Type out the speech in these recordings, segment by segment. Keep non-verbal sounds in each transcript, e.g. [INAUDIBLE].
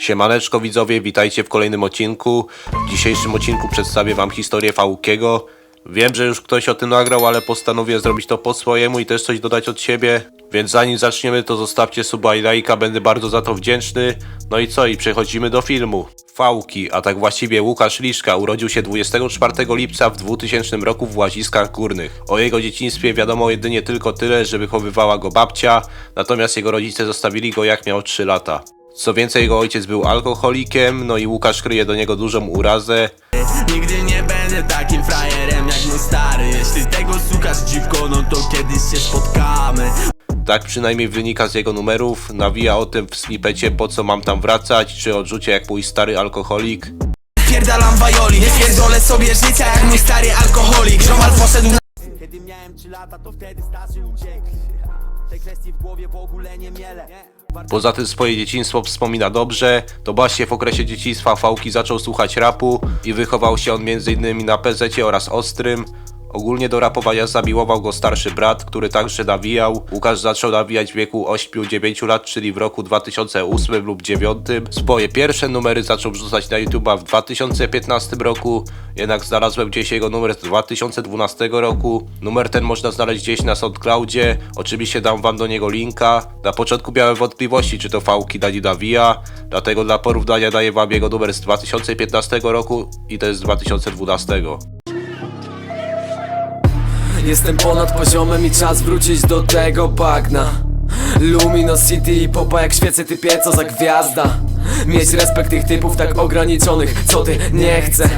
Siemaneczko widzowie, witajcie w kolejnym odcinku. W dzisiejszym odcinku przedstawię wam historię Faukiego. Wiem, że już ktoś o tym nagrał, ale postanowię zrobić to po swojemu i też coś dodać od siebie. Więc zanim zaczniemy, to zostawcie suba i lajka, będę bardzo za to wdzięczny. No i co, i przechodzimy do filmu. Fauki, a tak właściwie Łukasz Liszka, urodził się 24 lipca w 2000 roku w Łaziskach Górnych. O jego dzieciństwie wiadomo jedynie tylko tyle, że wychowywała go babcia, natomiast jego rodzice zostawili go jak miał 3 lata. Co więcej, jego ojciec był alkoholikiem, no i Łukasz kryje do niego dużą urazę. Nigdy nie będę takim frajerem jak mój stary Jeśli tego słuchasz dziwko, no to kiedyś się spotkamy Tak przynajmniej wynika z jego numerów. Nawija o tym w snipecie, po co mam tam wracać, czy odrzucie jak mój stary alkoholik. Pierdalam wajoli, nie pierdolę sobie życia jak mój stary alkoholik Ziomal poszedł na... Kiedy miałem 3 lata, to wtedy starzy uciekli Tej kwestii w głowie w ogóle nie miele Poza tym swoje dzieciństwo wspomina dobrze. To właśnie w okresie dzieciństwa Fałki zaczął słuchać rapu i wychował się on m.in. na PZ oraz Ostrym. Ogólnie do rapowania zamiłował go starszy brat, który także nawijał. Łukasz zaczął nawijać w wieku 8-9 lat, czyli w roku 2008 lub 2009. Swoje pierwsze numery zaczął wrzucać na YouTube'a w 2015 roku, jednak znalazłem gdzieś jego numer z 2012 roku. Numer ten można znaleźć gdzieś na SoundCloudzie, oczywiście dam wam do niego linka. Na początku miałem wątpliwości, czy to fałki Dani nawija, dlatego dla porównania daję wam jego numer z 2015 roku i ten z 2012. Jestem ponad poziomem i czas wrócić do tego bagna. Luminosity i popa jak świece typie co za gwiazda. Mieć respekt tych typów tak ograniczonych, co ty nie chcę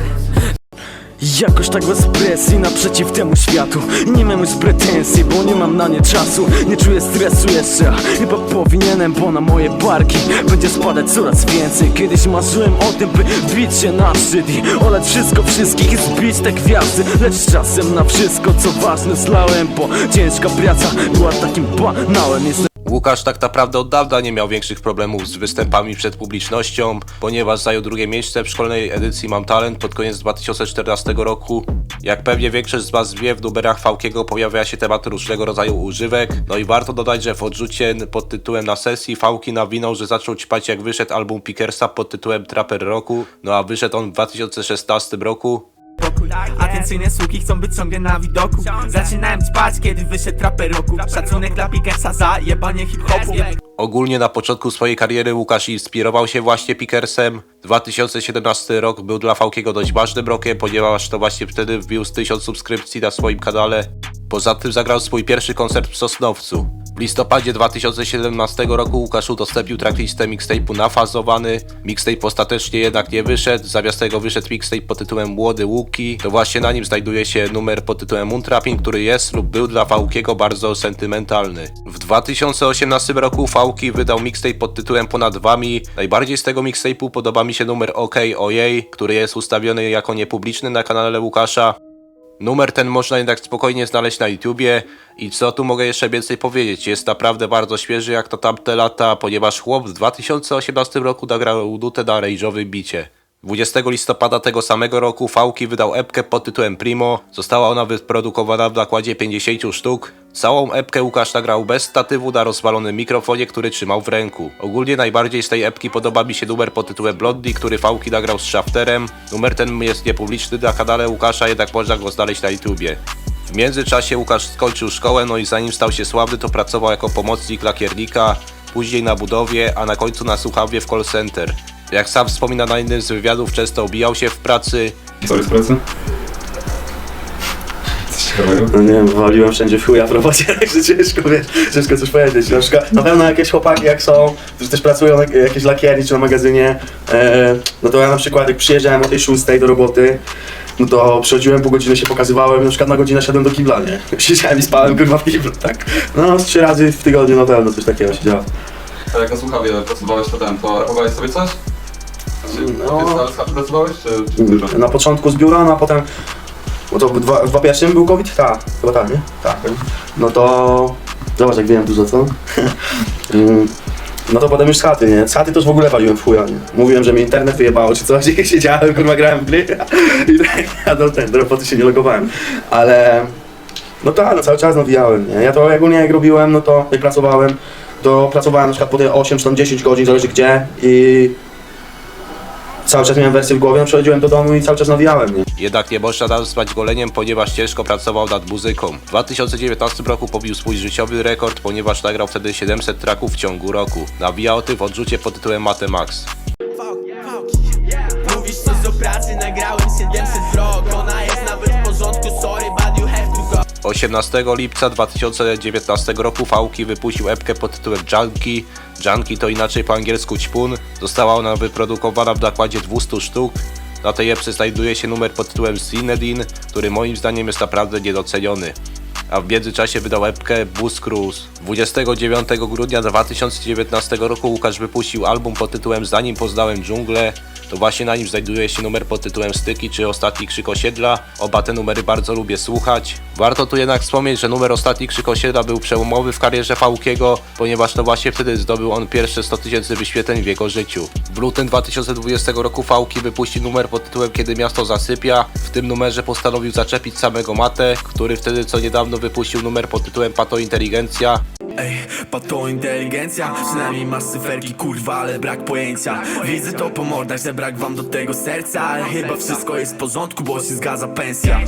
Jakoś tak bez presji naprzeciw temu światu. Nie mam już pretensji, bo nie mam na nie czasu. Nie czuję stresu jeszcze, chyba powinienem Bo na moje barki będzie spadać coraz więcej. Kiedyś marzyłem o tym, by wbić się na szczyt I olać wszystko wszystkich i zbić te gwiazdy. Lecz czasem na wszystko co ważne zlałem Bo ciężka praca była takim banałem. Jestem Łukasz tak naprawdę od dawna nie miał większych problemów z występami przed publicznością, ponieważ zajął drugie miejsce w szkolnej edycji Mam Talent pod koniec 2014 roku. Jak pewnie większość z Was wie, w numerach Fałkiego pojawia się temat różnego rodzaju używek. No i warto dodać, że w odrzucie pod tytułem na sesji Fałki nawinął, że zaczął ćpać jak wyszedł album Pickersa pod tytułem Trapper Roku, no a wyszedł on w 2016 roku. Pokój. Atencyjne słuki chcą być ciągle na widoku Zaczynałem spać, kiedy wyszedł traper roku Szacunek dla Pickersa za jebanie hip-hopu Ogólnie na początku swojej kariery Łukasz inspirował się właśnie Pickersem. 2017 rok był dla Fałkiego dość ważnym rokiem, ponieważ to właśnie wtedy wbił z 1000 subskrypcji na swoim kanale. Poza tym zagrał swój pierwszy koncert w Sosnowcu. W listopadzie 2017 roku Łukasz udostępnił tracklistę mixtape'u nafazowany. Mixtape ostatecznie jednak nie wyszedł, zamiast tego wyszedł mixtape pod tytułem Młody Łuki. To właśnie na nim znajduje się numer pod tytułem Moontrapping, który jest lub był dla Fałkiego bardzo sentymentalny. W 2018 roku Fałki wydał mixtape pod tytułem Ponad Wami. Najbardziej z tego mixtape'u podoba mi się numer OK Ojej, który jest ustawiony jako niepubliczny na kanale Łukasza. Numer ten można jednak spokojnie znaleźć na YouTubie i co tu mogę jeszcze więcej powiedzieć, jest naprawdę bardzo świeży jak to tamte lata, ponieważ chłop w 2018 roku nagrał nutę na rage'owym bicie. 20 listopada tego samego roku Fałki wydał epkę pod tytułem Primo. Została ona wyprodukowana w nakładzie 50 sztuk. Całą epkę Łukasz nagrał bez statywu na rozwalonym mikrofonie, który trzymał w ręku. Ogólnie najbardziej z tej epki podoba mi się numer pod tytułem Blondie, który Fałki nagrał z Shafterem. Numer ten jest niepubliczny na kanale Łukasza, jednak można go znaleźć na YouTubie. W międzyczasie Łukasz skończył szkołę, no i zanim stał się sławny, to pracował jako pomocnik lakiernika, później na budowie, a na końcu na słuchawie w call center. Jak sam wspomina na jednym z wywiadów, często obijał się w pracy, Co jest pracy? Ciekawego? No nie wiem, waliłem wszędzie w chuja w robocie, [LAUGHS] także ciężko, wiesz, ciężko coś powiedzieć. Na przykład, na pewno jakieś chłopaki jak są, którzy też pracują na jakieś lakierni czy na magazynie, e, no to ja na przykład jak przyjeżdżałem o tej 6 do roboty, no to przychodziłem pół godziny się pokazywałem, na przykład na godzinę szedłem do kibla, nie? [LAUGHS] Siedziałem i spałem kurwa w kiblu, tak? No z trzy razy w tygodniu na pewno coś takiego się działo. A jak na słuchawie pracowałeś to ten, to sobie coś? Czy No. no. pracowałeś, czy, czy dużo? Na początku z biura, no a potem, bo to w dwa- w 2001 był COVID? Tak, chyba tak, nie? Tak. No to, zobacz jak wiem dużo, co? [LAUGHS] Mm, no to potem już z chaty, nie? Z chaty to już w ogóle waliłem w chuja, nie? Mówiłem, że mi internet wyjebało czy coś, [LAUGHS] i siedziałem, kurwa, grałem w gry [LAUGHS] i tak, ja do, ten, do roboty się nie logowałem, ale... No tak, no cały czas nawijałem, nie? Ja to ogólnie jak robiłem, no to jak pracowałem, to pracowałem na przykład po te 8 czy tam 10 godzin, zależy gdzie i cały czas miałem wersję w głowie, no przychodziłem do domu i cały czas nawijałem, nie? Jednak nie można nazwać goleniem, ponieważ ciężko pracował nad muzyką. W 2019 roku pobił swój życiowy rekord, ponieważ nagrał wtedy 700 traków w ciągu roku. Nawija o tym w odrzucie pod tytułem Matemax. 18 lipca 2019 roku Fałki wypuścił epkę pod tytułem Junkie. Junkie to inaczej po angielsku ćpun. Została ona wyprodukowana w nakładzie 200 sztuk. Na tej epce znajduje się numer pod tytułem Sinedin, który moim zdaniem jest naprawdę niedoceniony. A w międzyczasie wydał epkę Bus Cruise. 29 grudnia 2019 roku Łukasz wypuścił album pod tytułem Zanim poznałem dżunglę. To właśnie na nim znajduje się numer pod tytułem Styki czy Ostatni Krzyk Osiedla. Oba te numery bardzo lubię słuchać. Warto tu jednak wspomnieć, że numer Ostatni Krzyk Osiedla był przełomowy w karierze Fałkiego, ponieważ to właśnie wtedy zdobył on pierwsze 100 tysięcy wyświetleń w jego życiu. W lutym 2020 roku Fałki wypuścił numer pod tytułem Kiedy miasto zasypia. W tym numerze postanowił zaczepić samego Matę, który wtedy co niedawno wypuścił numer pod tytułem Pato Inteligencja. Ej, pato inteligencja Przynajmniej masz cyferki, kurwa, ale brak pojęcia Widzę to po mordach, że brak wam do tego serca Ale chyba wszystko jest w porządku, bo się zgadza pensja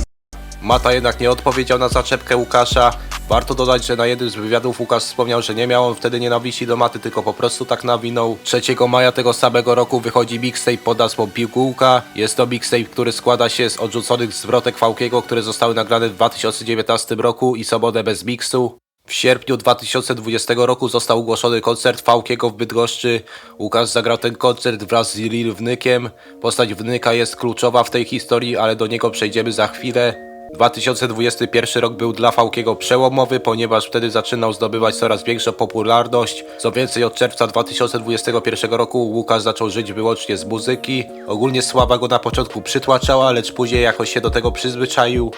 Mata jednak nie odpowiedział na zaczepkę Łukasza. Warto dodać, że na jednym z wywiadów Łukasz wspomniał, że nie miał on wtedy nienawiści do Maty, tylko po prostu tak nawinął. 3 maja tego samego roku wychodzi mixtape pod nazwą Pigułka. Jest to mixtape, który składa się z odrzuconych zwrotek Fałkiego, które zostały nagrane w 2019 roku i Sobotę bez miksu. W sierpniu 2020 roku został ogłoszony koncert Fałkiego w Bydgoszczy. Łukasz zagrał ten koncert wraz z Lil Wnykiem. Postać Wnyka jest kluczowa w tej historii, ale do niego przejdziemy za chwilę. 2021 rok był dla Fałkiego przełomowy, ponieważ wtedy zaczynał zdobywać coraz większą popularność. Co więcej, od czerwca 2021 roku Łukasz zaczął żyć wyłącznie z muzyki. Ogólnie sława go na początku przytłaczała, lecz później jakoś się do tego przyzwyczaił.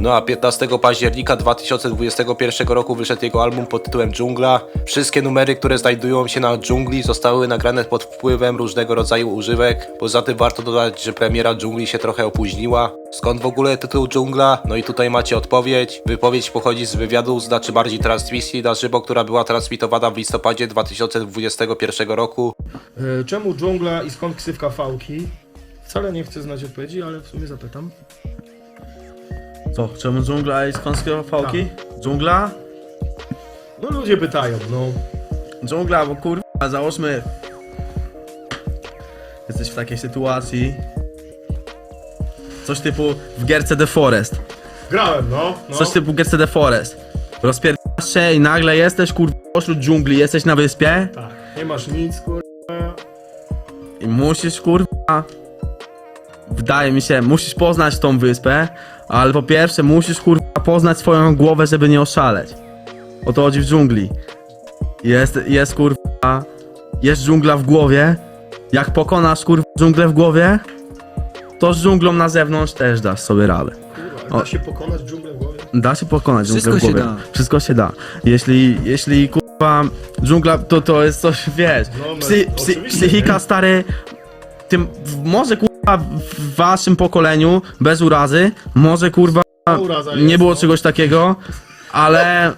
No a 15 października 2021 roku wyszedł jego album pod tytułem Dżungla. Wszystkie numery, które znajdują się na dżungli zostały nagrane pod wpływem różnego rodzaju używek. Poza tym warto dodać, że premiera dżungli się trochę opóźniła. Skąd w ogóle tytuł Dżungla? No i tutaj macie odpowiedź. Wypowiedź pochodzi z wywiadu, znaczy bardziej transmisji na żywo, która była transmitowana w listopadzie 2021 roku. E, Czemu dżungla i skąd ksywka fałki? Wcale nie chcę znać odpowiedzi, ale w sumie zapytam. Co, czemu dżungla i skąd fałki? Dżungla? No ludzie pytają, no. Dżungla, bo kurwa, załóżmy... Jesteś w takiej sytuacji... Coś typu w gierce The Forest. Grałem, no. no. Coś typu gierce The Forest. Rozpierdasz się i nagle jesteś kurwa pośród dżungli, jesteś na wyspie Tak, nie masz nic, kur... i musisz kurwa... Wydaje mi się, musisz poznać tą wyspę, ale po pierwsze musisz kurwa poznać swoją głowę, żeby nie oszaleć. O to chodzi w dżungli. Jest, jest kurwa, jest dżungla w głowie. Jak pokonasz kurwa dżunglę w głowie, to z dżunglą na zewnątrz też dasz sobie radę. Kurwa, da się pokonać dżunglę w głowie? Da się pokonać dżunglę Wszystko w się głowie. da. Wszystko się da. Jeśli, jeśli kurwa dżungla to, to jest coś, wiesz, No, no, psy, psy, oczywiście, psychika nie? stary, tym, może kurwa w waszym pokoleniu, bez urazy, może kurwa uraza nie jest, było no. czegoś takiego, ale,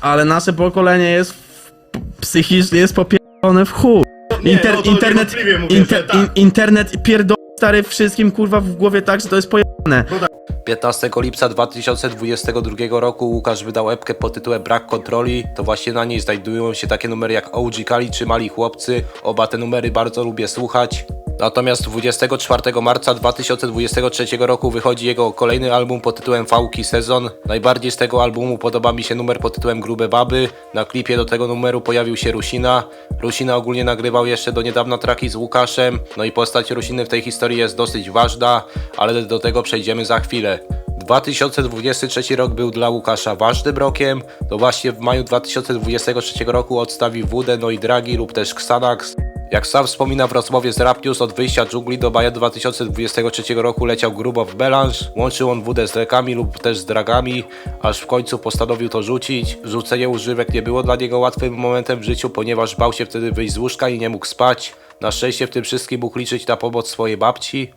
ale nasze pokolenie jest w- psychicznie jest popierdolone w chuj. Nie, Inter, no to internet, niewątpliwie mówię, inter, tak. in, internet pierdol stary wszystkim kurwa w głowie tak, że to jest pojebane. 15 lipca 2022 roku Łukasz wydał epkę pod tytułem Brak kontroli. To właśnie na niej znajdują się takie numery jak OG Kali czy Mali Chłopcy. Oba te numery bardzo lubię słuchać. Natomiast 24 marca 2023 roku wychodzi jego kolejny album pod tytułem Fałki Sezon. Najbardziej z tego albumu podoba mi się numer pod tytułem Grube Baby. Na klipie do tego numeru pojawił się Rusina. Rusina ogólnie nagrywał jeszcze do niedawna traki z Łukaszem. No i postać Rusiny w tej historii jest dosyć ważna, ale do tego przejdziemy za chwilę. 2023 rok był dla Łukasza ważnym rokiem. To właśnie w maju 2023 roku odstawił Wódę, no i Dragi lub też Xanax. Jak sam wspomina w rozmowie z Rap News, od wyjścia dżungli do maja 2023 roku leciał grubo w melanż. Łączył on wódę z lekami lub też z dragami, aż w końcu postanowił to rzucić. Rzucenie używek nie było dla niego łatwym momentem w życiu, ponieważ bał się wtedy wyjść z łóżka i nie mógł spać. Na szczęście w tym wszystkim mógł liczyć na pomoc swojej babci.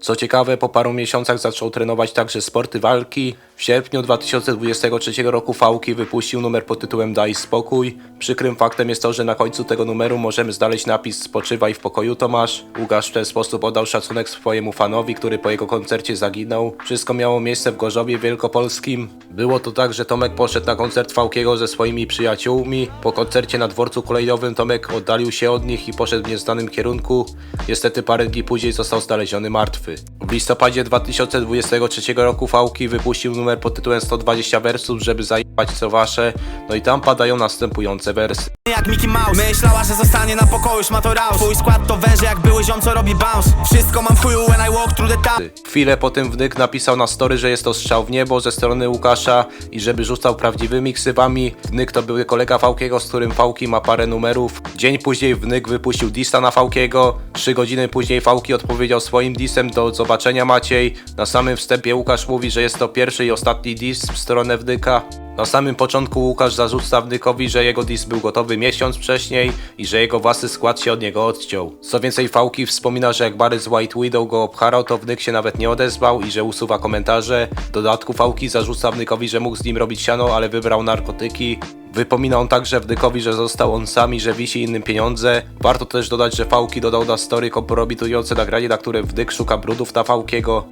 Co ciekawe, po paru miesiącach zaczął trenować także sporty walki. W sierpniu 2023 roku Fałki wypuścił numer pod tytułem Daj spokój. Przykrym faktem jest to, że na końcu tego numeru możemy znaleźć napis Spoczywaj w pokoju Tomasz. Łukasz w ten sposób oddał szacunek swojemu fanowi, który po jego koncercie zaginął. Wszystko miało miejsce w Gorzowie Wielkopolskim. Było to tak, że Tomek poszedł na koncert Fałkiego ze swoimi przyjaciółmi. Po koncercie na dworcu kolejowym Tomek oddalił się od nich i poszedł w nieznanym kierunku. Niestety parę dni później został znaleziony martwy. W listopadzie 2023 roku Fałki wypuścił numer pod tytułem 120 wersów, żeby zajebać co wasze. No i tam padają następujące wersy. Jak Mickey Mouse Myślała, że zostanie na pokoju, już ma to raus Twój skład to węże jak były ziom, co robi bounce Wszystko mam w chuju when I walk through the town Chwilę po tym wnyk napisał na story, że jest to strzał w niebo ze strony Łukasza i żeby rzucał prawdziwymi ksywami. Wnyk to był kolega Fałkiego, z którym Fałki ma parę numerów. Dzień później wnyk wypuścił dista na Fałkiego. Trzy godziny później Fałki odpowiedział swoim disem do zobaczenia Maciej. Na samym wstępie Łukasz mówi, że jest to pierwszy i ostatni dis w stronę wnyka. Na samym początku Łukasz zarzuca Wnykowi, że jego dis był gotowy miesiąc wcześniej i że jego własny skład się od niego odciął. Co więcej, Fałki wspomina, że jak Barry z White Widow go obcharał, to Wnyk się nawet nie odezwał i że usuwa komentarze. W dodatku Fałki zarzuca Wnykowi, że mógł z nim robić siano, ale wybrał narkotyki. Wypomina on także Wnykowi, że został on sam i że wisi innym pieniądze. Warto też dodać, że Fałki dodał na story kompromitujące nagranie, na którym Wnyk szuka brudów na Fałkiego.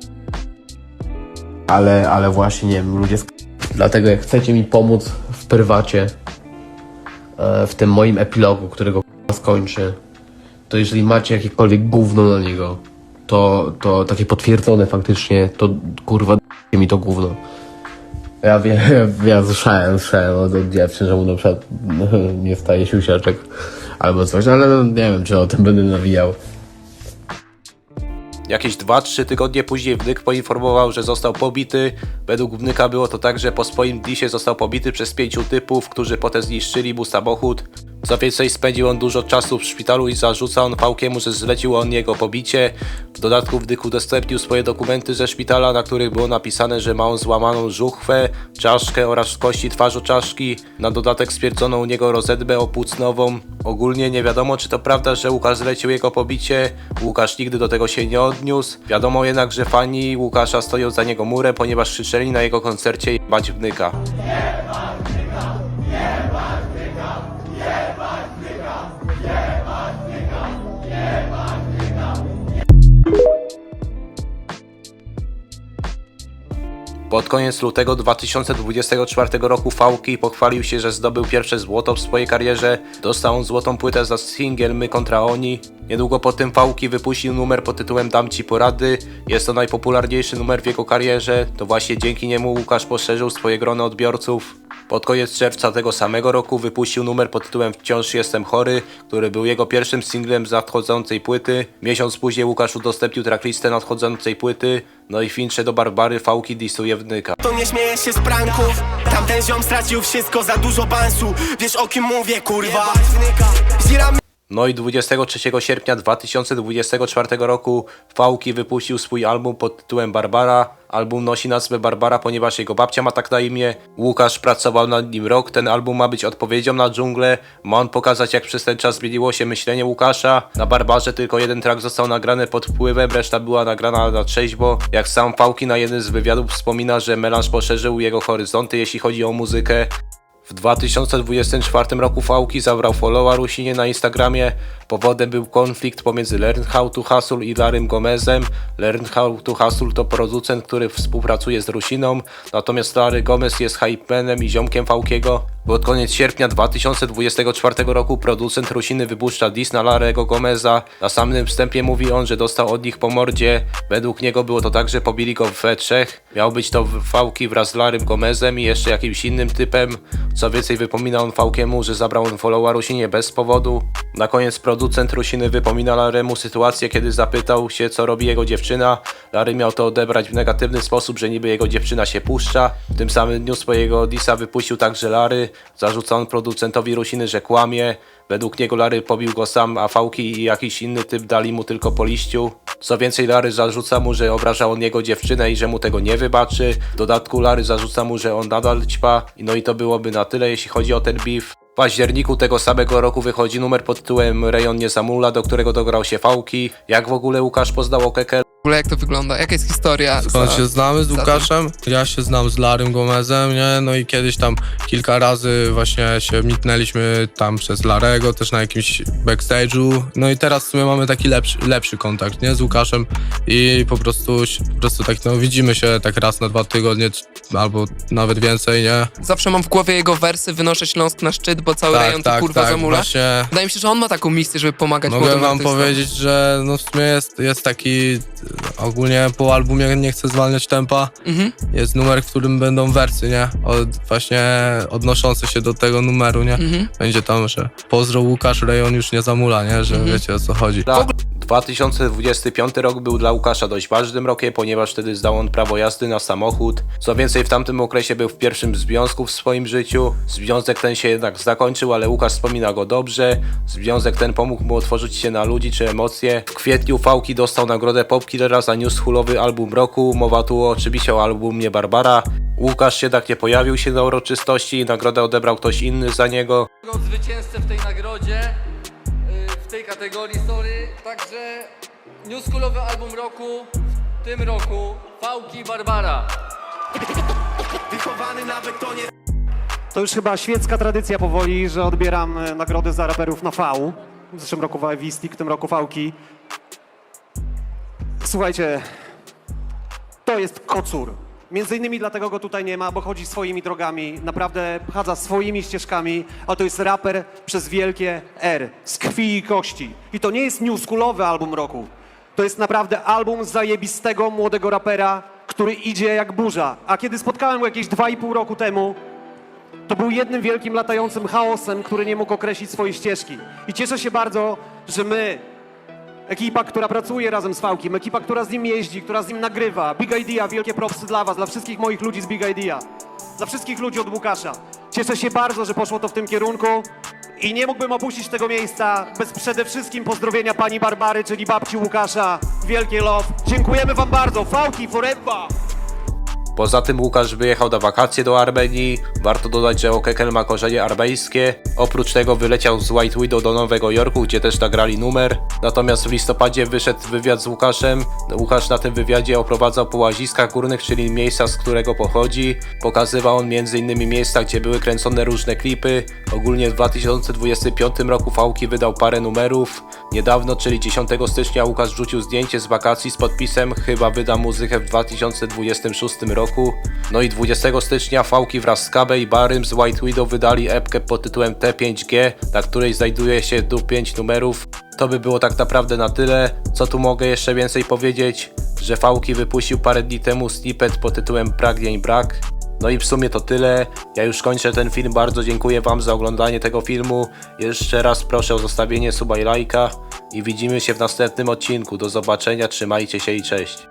ale, ale właśnie nie wiem, ludzie. Dlatego jak chcecie mi pomóc w prywacie, e, w tym moim epilogu, którego k***a skończy, to jeżeli macie jakiekolwiek gówno na niego, to, to takie potwierdzone faktycznie, to kurwa mi to gówno. Ja wiem, ja słyszałem, słyszałem od, od dziewczyn, że mu na przykład [LAUGHS] nie wstaje siusiaczek albo coś, ale no, nie wiem, czy o tym będę nawijał. Jakieś 2-3 tygodnie później Wnyk poinformował, że został pobity. Według Wnyka było to tak, że po swoim disie został pobity przez pięciu typów, którzy potem zniszczyli mu samochód. Co więcej, spędził on dużo czasu w szpitalu i zarzuca on Fałkiemu, że zlecił on jego pobicie. W dodatku Wnyk udostępnił swoje dokumenty ze szpitala, na których było napisane, że ma on złamaną żuchwę, czaszkę oraz kości twarzu czaszki. Na dodatek stwierdzono u niego rozedbę opłucnową. Ogólnie nie wiadomo, czy to prawda, że Łukasz zlecił jego pobicie. Łukasz nigdy do tego się nie odniósł. Wiadomo jednak, że fani Łukasza stoją za niego murem, ponieważ krzyczeli na jego koncercie jebać wnyka. Pod koniec lutego 2024 roku Fałki pochwalił się, że zdobył pierwsze złoto w swojej karierze. Dostał złotą płytę za singiel My kontra Oni. Niedługo po tym Fałki wypuścił numer pod tytułem Dam Ci porady. Jest to najpopularniejszy numer w jego karierze. To właśnie dzięki niemu Łukasz poszerzył swoje grono odbiorców. Pod koniec czerwca tego samego roku wypuścił numer pod tytułem Wciąż jestem chory, który był jego pierwszym singlem z nadchodzącej płyty. Miesiąc później Łukasz udostępnił tracklistę nadchodzącej płyty. No i fincze do Barbary Fałki disuje wnyka. To nie śmieję się z pranków Tamten ziom stracił wszystko, za dużo bansu Wiesz o kim mówię, kurwa Ziram No i 23 sierpnia 2024 roku Fałki wypuścił swój album pod tytułem Barbara. Album nosi nazwę Barbara, ponieważ jego babcia ma tak na imię. Łukasz pracował nad nim rok. Ten album ma być odpowiedzią na dżunglę. Ma on pokazać, jak przez ten czas zmieniło się myślenie Łukasza. Na Barbarze tylko jeden track został nagrany pod wpływem, reszta była nagrana na trzeźwo. Jak sam Fałki na jednym z wywiadów wspomina, że melanż poszerzył jego horyzonty, jeśli chodzi o muzykę. W 2024 roku Fałki zabrał followa Rusinie na Instagramie. Powodem był konflikt pomiędzy Learn How to Hustle i Larym Gomezem. Learn How to Hustle to producent, który współpracuje z Rusiną, natomiast Larry Gomez jest hypenem i ziomkiem Fałkiego. Pod koniec sierpnia 2024 roku producent Rusiny wypuszcza diss na Larego Gomeza. Na samym wstępie mówi on, że dostał od nich po mordzie. Według niego było to tak, że pobili go we trzech. Miał być to Fałki wraz z Larym Gomezem i jeszcze jakimś innym typem. Co więcej, wypomina on Fałkiemu, że zabrał on followa Rusinie bez powodu. Na koniec producent Rusiny wypomina Laremu sytuację, kiedy zapytał się, co robi jego dziewczyna. Lary miał to odebrać w negatywny sposób, że niby jego dziewczyna się puszcza. W tym samym dniu swojego disa wypuścił także Lary. Zarzuca on producentowi Rusiny, że kłamie. Według niego Lary pobił go sam, a Fałki i jakiś inny typ dali mu tylko po liściu. Co więcej, Lary zarzuca mu, że obrażał on jego dziewczynę i że mu tego nie wybaczy. W dodatku Lary zarzuca mu, że on nadal ćpa. No i to byłoby na tyle, jeśli chodzi o ten beef. Październiku tego samego roku wychodzi numer pod tytułem Rejon nie zamula, do którego dograł się Fałki. Jak w ogóle Łukasz poznał Okekel? Ogóle jak to wygląda? Jaka jest historia? Skąd za- się znamy z? Łukaszem? Ja się znam z Larym Gomezem, nie? No i kiedyś tam kilka razy właśnie się mitnęliśmy tam przez Larego, też na jakimś backstage'u. No i teraz w sumie mamy taki lepszy, lepszy kontakt, nie? Z Łukaszem i po prostu, po prostu tak, no widzimy się tak raz na dwa tygodnie, albo nawet więcej, nie? Zawsze mam w głowie jego wersy, wynoszę Śląsk na szczyt, bo cały rejon to kurwa zamula. właśnie. Wydaje mi się, że on ma taką misję, żeby pomagać Mogę wam artystom. powiedzieć, że no w sumie jest, jest taki ogólnie po albumie nie chcę zwalniać tempa. Mhm. Jest numer, w którym będą wersy, nie? Od, właśnie odnoszące się do tego numeru, nie? Mhm. Będzie tam, że pozdro Łukasz, rejon już nie zamula, nie? Że Mhm. wiecie o co chodzi. Dla 2025 rok był dla Łukasza dość ważnym rokiem, ponieważ wtedy zdał on prawo jazdy na samochód. Co więcej, w tamtym okresie był w pierwszym związku w swoim życiu. Związek ten się jednak zakończył, ale Łukasz wspomina go dobrze. Związek ten pomógł mu otworzyć się na ludzi czy emocje. W kwietniu Fałki dostał nagrodę Popkillera za newschoolowy album roku. Mowa tu oczywiście o albumie Barbara. Łukasz jednak nie pojawił się na uroczystości, nagrodę odebrał ktoś inny za niego. Zwycięzcę w tej nagrodzie, w tej kategorii, sorry. Także newschoolowy album roku w tym roku Fałki Barbara. Wychowany na betonie To już chyba świecka tradycja powoli, że odbieram e, nagrody za raperów na V. W zeszłym roku Wistik, w tym roku Fałki. Słuchajcie, to jest kocur. Między innymi dlatego go tutaj nie ma, bo chodzi swoimi drogami, naprawdę chadza swoimi ścieżkami, a to jest raper przez wielkie R, z krwi i kości. I to nie jest newschoolowy album roku. To jest naprawdę album zajebistego młodego rapera, który idzie jak burza. A kiedy spotkałem go jakieś 2,5 roku temu, to był jednym wielkim latającym chaosem, który nie mógł określić swojej ścieżki. I cieszę się bardzo, że my, ekipa, która pracuje razem z Fałkiem, ekipa, która z nim jeździ, która z nim nagrywa, Big Idea, wielkie propsy dla was, dla wszystkich moich ludzi z Big Idea, dla wszystkich ludzi od Łukasza. Cieszę się bardzo, że poszło to w tym kierunku i nie mógłbym opuścić tego miejsca bez przede wszystkim pozdrowienia pani Barbary, czyli babci Łukasza. Wielkie love. Dziękujemy wam bardzo. Fałki forever! Poza tym Łukasz wyjechał na wakacje do Armenii. Warto dodać, że Okekel ma korzenie armeńskie. Oprócz tego wyleciał z White Widow do Nowego Jorku, gdzie też nagrali numer. Natomiast w listopadzie wyszedł wywiad z Łukaszem. Łukasz na tym wywiadzie oprowadzał po łaziskach górnych, czyli miejsca, z którego pochodzi. Pokazywał on m.in. miejsca, gdzie były kręcone różne klipy. Ogólnie w 2025 roku Fałki wydał parę numerów. Niedawno, czyli 10 stycznia, Łukasz wrzucił zdjęcie z wakacji z podpisem Chyba wyda muzykę w 2026 roku. No i 20 stycznia Fałki wraz z Kabe i Barym z White Widow wydali epkę pod tytułem T5G, na której znajduje się tu 5 numerów. To by było tak naprawdę na tyle. Co tu mogę jeszcze więcej powiedzieć? Że Fałki wypuścił parę dni temu snippet pod tytułem Pragnień Brak. No i w sumie to tyle. Ja już kończę ten film. Bardzo dziękuję Wam za oglądanie tego filmu. Jeszcze raz proszę o zostawienie suba i lajka. I widzimy się w następnym odcinku. Do zobaczenia, trzymajcie się i cześć.